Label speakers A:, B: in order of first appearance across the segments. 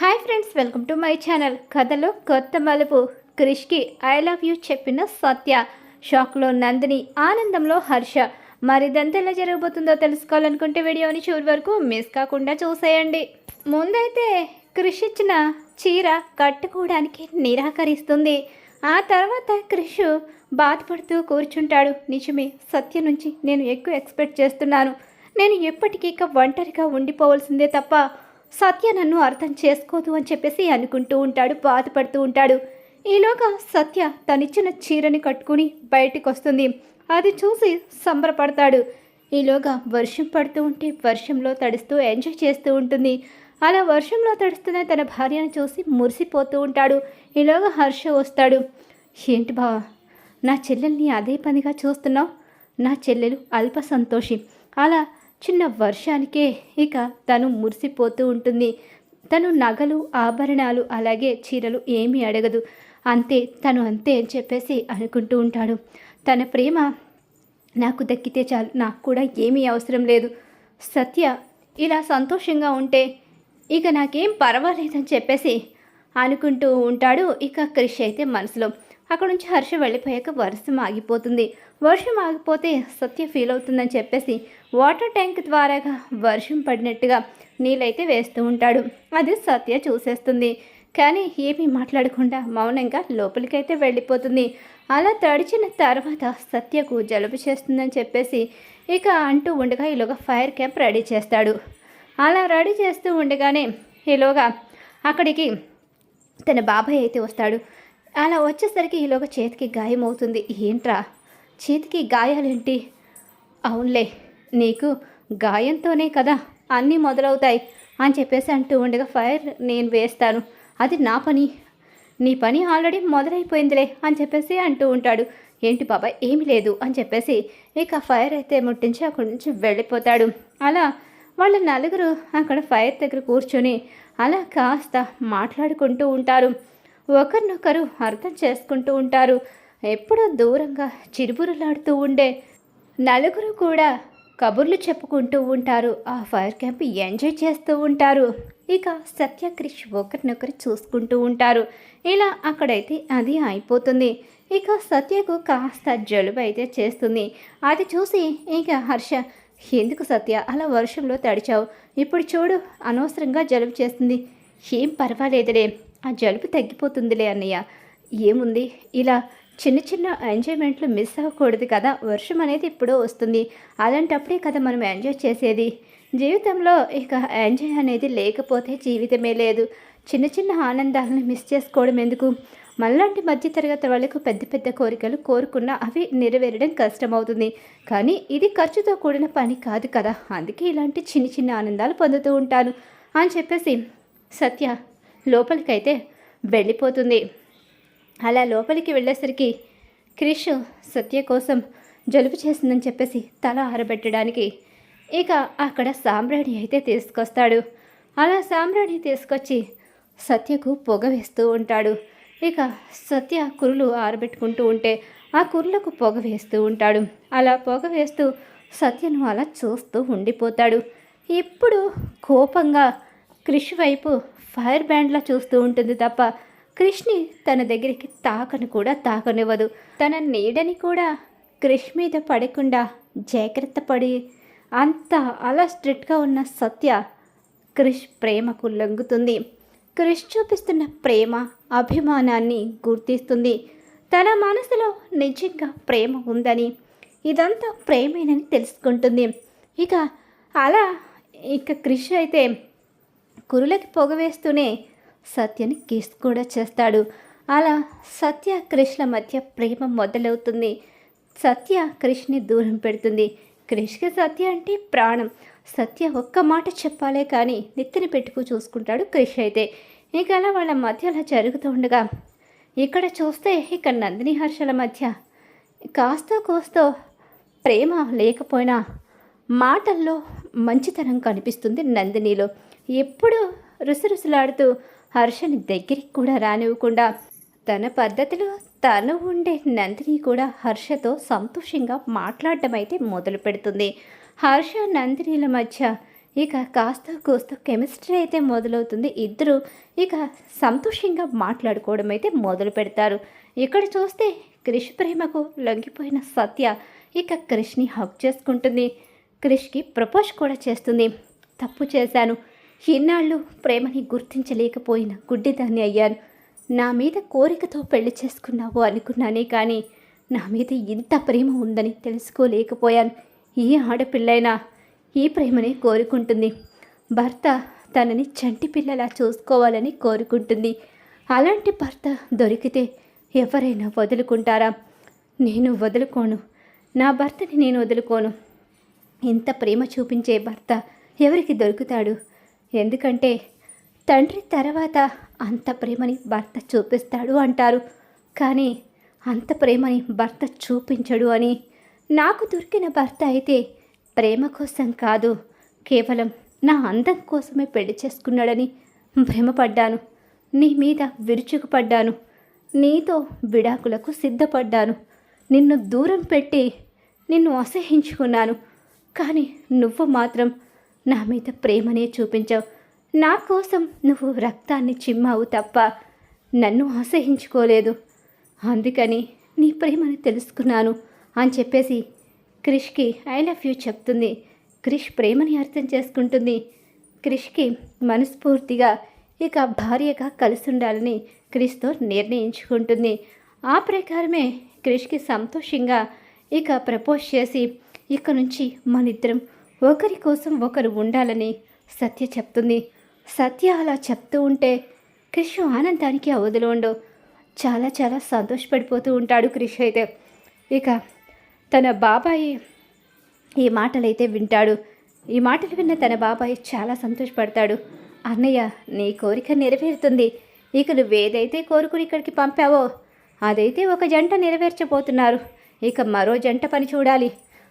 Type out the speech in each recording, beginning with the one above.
A: Hi friends welcome to my channel. కథలో కొత్త మలుపు. క్రిష్కి ఐ లవ్ యూ చెప్పిన సత్య. షాక్లో నందిని ఆనందంలో హర్ష. మరిదంతా ఎలా జరగబోతుందో తెలుసుకోవాలనుకుంటే వీడియోని చివరి వరకు మిస్ కాకుండా చూసేయండి. ముందైతే క్రిష్ ఇచ్చిన చీర కట్టుకోవడానికి నిరాకరిస్తుంది. ఆ తర్వాత క్రిష్ బాధపడుతూ కూర్చుంటాడు. నిజమే సత్య నుంచి నేను ఎక్కువ ఎక్స్పెక్ట్ చేస్తున్నాను. నేను ఎప్పటికీ ఇక ఒంటరిగా ఉండిపోవలసిందే తప్ప సత్య నన్ను అర్థం చేసుకోదు అని చెప్పేసి అనుకుంటూ ఉంటాడు బాధపడుతూ ఉంటాడు. ఈలోగా సత్య తనిచ్చిన చీరని కట్టుకుని బయటికి వస్తుంది అది చూసి సంబరపడతాడు. ఈలోగా వర్షం పడుతూ ఉంటే వర్షంలో తడుస్తూ ఎంజాయ్ చేస్తూ ఉంటుంది. అలా వర్షంలో తడుస్తున్న తన భార్యను చూసి మురిసిపోతూ ఉంటాడు. ఈలోగా హర్ష వస్తాడు. ఏంటి బావా నా చెల్లెల్ని అదే పనిగా చూస్తున్నావు? నా చెల్లెలు అల్ప సంతోషి. అలా చిన్న వర్షానికే ఇక తను మురిసిపోతూ ఉంటుంది. తను నగలు ఆభరణాలు అలాగే చీరలు ఏమీ అడగదు. అంతే తను అంతే అని చెప్పేసి అనుకుంటూ ఉంటాడు. తన ప్రేమ నాకు దక్కితే చాలు. నాకు కూడా ఏమీ అవసరం లేదు. సత్య ఇలా సంతోషంగా ఉంటే ఇక నాకేం పర్వాలేదని చెప్పేసి అనుకుంటూ ఉంటాడు. ఇక క్రిష్ అయితే మనసులో అక్కడ నుంచి హర్ష వెళ్ళిపోయాక వర్షం ఆగిపోతుంది. వర్షం ఆగిపోతే సత్య ఫీల్ అవుతుందని చెప్పేసి వాటర్ ట్యాంక్ ద్వారాగా వర్షం పడినట్టుగా నీళ్ళైతే వేస్తూ ఉంటాడు. అది సత్య చూసేస్తుంది. కానీ ఏమీ మాట్లాడకుండా మౌనంగా లోపలికైతే వెళ్ళిపోతుంది. అలా తడిచిన తర్వాత సత్యకు జలుబు చేస్తుందని చెప్పేసి ఇక అంటూ ఉండగా ఈలోగా ఫైర్ క్యాంప్ రెడీ చేస్తాడు. అలా రెడీ చేస్తూ ఉండగానే ఈలోగా అక్కడికి తన బాబాయ్ అయితే వస్తాడు. అలా వచ్చేసరికి ఈలోగా చేతికి గాయం అవుతుంది ఏంట్రా? చేతికి గాయాలేంటి? అవునులే నీకు గాయంతోనే కదా అన్నీ మొదలవుతాయి అని చెప్పేసి అంటూ ఉండగా ఫైర్ నేను వేస్తాను. అది నా పని. నీ పని ఆల్రెడీ మొదలైపోయిందిలే అని చెప్పేసి అంటూ ఉంటాడు. ఏంటి బాబాయ్ ఏమీ లేదు అని చెప్పేసి ఇక ఫైర్ అయితే ముట్టించి అక్కడి నుంచి వెళ్ళిపోతాడు. అలా వాళ్ళ నలుగురు అక్కడ ఫైర్ దగ్గర కూర్చొని అలా కాస్త మాట్లాడుకుంటూ ఉంటారు. ఒకరినొకరు అర్థం చేసుకుంటూ ఉంటారు. ఎప్పుడూ దూరంగా చిరుబురులాడుతూ ఉండే నలుగురు కూడా కబుర్లు చెప్పుకుంటూ ఉంటారు. ఆ ఫైర్ క్యాంప్ ఎంజాయ్ చేస్తూ ఉంటారు. ఇక సత్యక్రిష్ ఒకరినొకరు చూసుకుంటూ ఉంటారు. ఇలా అక్కడైతే అది అయిపోతుంది. ఇక సత్యకు కాస్త జలుబు అయితే చేస్తుంది. అది చూసి ఇక హర్ష ఎందుకు సత్య అలా వర్షంలో తడిచావు? ఇప్పుడు చూడు అనవసరంగా జలుబు చేస్తుంది. ఏం పర్వాలేదులే. ఆ జలుబు తగ్గిపోతుందిలే అన్నయ్య. ఏముంది? ఇలా చిన్న చిన్న ఎంజాయ్మెంట్లు మిస్ అవ్వకూడదు కదా. వర్షం అనేది ఇప్పుడు వస్తుంది. అలాంటప్పుడే కదా మనం ఎంజాయ్ చేసేది. జీవితంలో ఇక ఎంజాయ్ అనేది లేకపోతే జీవితమే లేదు. చిన్న చిన్న ఆనందాలను మిస్ చేసుకోవడం ఎందుకు? మళ్ళాంటి మధ్యతరగతి వాళ్ళకు పెద్ద పెద్ద కోరికలు కోరుకున్నా అవి నెరవేరడం కష్టమవుతుంది. కానీ ఇది ఖర్చుతో కూడిన పని కాదు కదా. అందుకే ఇలాంటి చిన్న చిన్న ఆనందాలు పొందుతూ ఉంటాను అని చెప్పేసి సత్య లోపలికైతే వెళ్ళిపోతుంది. అలా లోపలికి వెళ్ళేసరికి క్రిష్ సత్య కోసం జలుబు చేసిందని చెప్పేసి తల ఆరబెట్టడానికి ఇక అక్కడ సాంబ్రాణి అయితే తీసుకొస్తాడు. అలా సాంబ్రాణి తీసుకొచ్చి సత్యకు పొగ వేస్తూ ఉంటాడు. ఇక సత్య కురులు ఆరబెట్టుకుంటూ ఉంటే ఆ కురులకు పొగ వేస్తూ ఉంటాడు. అలా పొగ వేస్తూ సత్యను అలా చూస్తూ ఉండిపోతాడు. ఇప్పుడు కోపంగా క్రిష్ వైపు ఫైర్ బ్యాండ్లా చూస్తూ ఉంటుంది తప్ప కృష్ణి తన దగ్గరికి తాకను కూడా తాకనివ్వదు. తన నీడని కూడా క్రిష్ మీద పడకుండా జాగ్రత్త పడి అంత అలా స్ట్రిక్ట్గా ఉన్న సత్య క్రిష్ ప్రేమకు లొంగుతుంది. క్రిష్ చూపిస్తున్న ప్రేమ అభిమానాన్ని గుర్తిస్తుంది. తన మనసులో నిజంగా ప్రేమ ఉందని ఇదంతా ప్రేమేనని తెలుసుకుంటుంది. ఇక అలా ఇక క్రిష్ అయితే కురులకి పొగ వేస్తూనే సత్యని కిస్ కూడా చేస్తాడు. అలా సత్య కృష్ణ మధ్య ప్రేమ మొదలవుతుంది. సత్య క్రిష్ని దూరం పెడుతుంది. క్రిష్కి సత్య అంటే ప్రాణం. సత్య ఒక్క మాట చెప్పాలే కానీ నెత్తిని పెట్టుకు చూసుకుంటాడు క్రిష్ అయితే. ఇక అలా వాళ్ళ మధ్య అలా జరుగుతూ ఉండగా ఇక్కడ చూస్తే ఇక నందిని హర్షల మధ్య కాస్త కోస్తో ప్రేమ లేకపోయినా మాటల్లో మంచితనం కనిపిస్తుంది నందినిలో. ఎప్పుడు రుసరుసలాడుతూ హర్షని దగ్గరికి కూడా రానివ్వకుండా తన పద్ధతిలో తను ఉండే నందిని కూడా హర్షతో సంతోషంగా మాట్లాడటం అయితే మొదలు పెడుతుంది. హర్ష నందినిల మధ్య ఇక కాస్త కూస్త కెమిస్ట్రీ అయితే మొదలవుతుంది. ఇద్దరు ఇక సంతోషంగా మాట్లాడుకోవడం అయితే మొదలు పెడతారు. ఇక్కడ చూస్తే క్రిష్ ప్రేమకు లొంగిపోయిన సత్య ఇక క్రిష్ని హక్ చేసుకుంటుంది. క్రిష్కి ప్రపోజ్ కూడా చేస్తుంది. తప్పు చేశాను. ఇన్నాళ్ళు ప్రేమని గుర్తించలేకపోయిన గుడ్డిదాన్ని అయ్యాను. నా మీద కోరికతో పెళ్ళి చేసుకున్నావు అనుకున్నానే కానీ నా మీద ఇంత ప్రేమ ఉందని తెలుసుకోలేకపోయాను. ఈ ఆడపిల్లైనా ఈ ప్రేమని కోరుకుంటుంది. భర్త తనని చంటి పిల్లలా చూసుకోవాలని కోరుకుంటుంది. అలాంటి భర్త దొరికితే ఎవరైనా వదులుకుంటారా? నేను వదులుకోను. నా భర్తని నేను వదులుకోను. ఇంత ప్రేమ చూపించే భర్త ఎవరికి దొరుకుతాడు? ఎందుకంటే తండ్రి తర్వాత అంత ప్రేమని భర్త చూపిస్తాడు అంటారు. కానీ అంత ప్రేమని భర్త చూపించడు అని నాకు దొరికిన భర్త అయితే ప్రేమ కోసం కాదు కేవలం నా అందం కోసమే పెళ్ళి చేసుకున్నాడని భ్రమపడ్డాను. నీ మీద విరుచుకుపడ్డాను. నీతో విడాకులకు సిద్ధపడ్డాను. నిన్ను దూరం పెట్టి నిన్ను అసహించుకున్నాను కానీ నువ్వు మాత్రం నా మీద ప్రేమనే చూపించావు. నా కోసం నువ్వు రక్తాన్ని చిమ్మావు తప్ప నన్ను ఆసహించుకోలేదు అందుకని నీ ప్రేమని తెలుసుకున్నాను అని చెప్పేసి క్రిష్కి ఐ లవ్ యూ చెప్తుంది. క్రిష్ ప్రేమని అర్థం చేసుకుంటుంది. క్రిష్కి మనస్ఫూర్తిగా ఇక భార్యగా కలిసి ఉండాలని క్రిష్తో నిర్ణయించుకుంటుంది. ఆ ప్రకారమే క్రిష్కి సంతోషంగా ఇక ప్రపోజ్ చేసి ఇక నుంచి మనిద్దరం ఒకరి కోసం ఒకరు ఉండాలని సత్య చెప్తుంది. సత్య అలా చెప్తూ ఉంటే క్రిష్ ఆనందానికి అవధులు ఉండవు చాలా చాలా సంతోషపడిపోతూ ఉంటాడు క్రిష్ అయితే. ఇక తన బాబాయి ఈ మాటలైతే వింటాడు. ఈ మాటలు విన్న తన బాబాయ్ చాలా సంతోషపడతాడు. అన్నయ్య నీ కోరిక నెరవేరుతుంది. ఇక నువ్వేదైతే కోరుకుని ఇక్కడికి పంపావో అదైతే ఒక జంట నెరవేర్చబోతున్నారు. ఇక మరో జంట పని చూడాలి.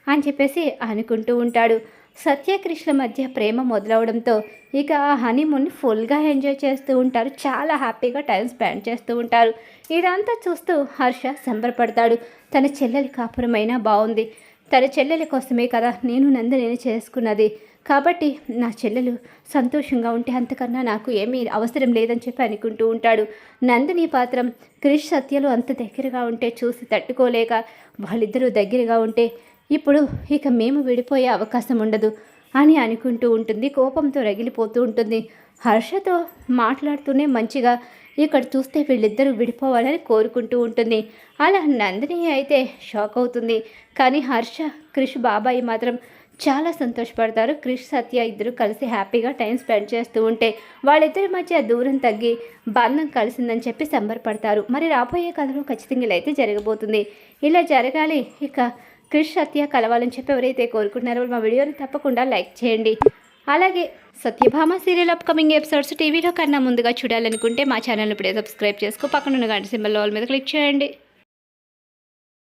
A: అని చెప్పేసి అనుకుంటూ ఉంటాడు. సత్యకృష్ణ మధ్య ప్రేమ మొదలవడంతో ఇక ఆ హనీమూన్ ఫుల్గా ఎంజాయ్ చేస్తూ ఉంటారు. చాలా హ్యాపీగా టైం స్పెండ్ చేస్తూ ఉంటారు. ఇదంతా చూస్తూ హర్ష సంబరపడతాడు. తన చెల్లెలి కాపురమైనా బాగుంది. తన చెల్లెలి కోసమే కదా నేను నందిని చేసుకున్నది. కాబట్టి నా చెల్లెలు సంతోషంగా ఉంటే అంతకన్నా నాకు ఏమీ అవసరం లేదని చెప్పి అనుకుంటూ ఉంటాడు. నందిని పాత్రం క్రిష్ సత్యలు అంత దగ్గరగా ఉంటే చూసి తట్టుకోలేక వాళ్ళిద్దరూ దగ్గరగా ఉంటే ఇప్పుడు ఇక మేము విడిపోయే అవకాశం ఉండదు అని అనుకుంటూ ఉంటుంది. కోపంతో రగిలిపోతూ ఉంటుంది. హర్షతో మాట్లాడుతూనే మంచిగా ఇక్కడ చూస్తే వీళ్ళిద్దరూ విడిపోవాలని కోరుకుంటూ ఉంటుంది. అలా నందిని అయితే షాక్ అవుతుంది. కానీ హర్ష క్రిష్ బాబాయి మాత్రం చాలా సంతోషపడతారు. క్రిష్ సత్య ఇద్దరు కలిసి హ్యాపీగా టైం స్పెండ్ చేస్తూ ఉంటే వాళ్ళిద్దరి మధ్య దూరం తగ్గి బంధం కలిసిందని చెప్పి సంబరపడతారు. మరి రాబోయే కథలో ఖచ్చితంగా ఇలా అయితే జరగబోతుంది. ఇలా జరగాలి. ఇక క్రిష్ సత్య కలవాలని చెప్పి ఎవరైతే కోరుకుంటున్నారో మా వీడియోని తప్పకుండా లైక్ చేయండి. అలాగే సత్యభామ సీరియల్ అప్కమింగ్ ఎపిసోడ్స్ టీవీలో కన్నా ముందుగా చూడాలనుకుంటే మా ఛానల్ ఇప్పుడే సబ్స్క్రైబ్ చేసుకో. పక్కనున్న గంట సింబల్ మీద క్లిక్ చేయండి.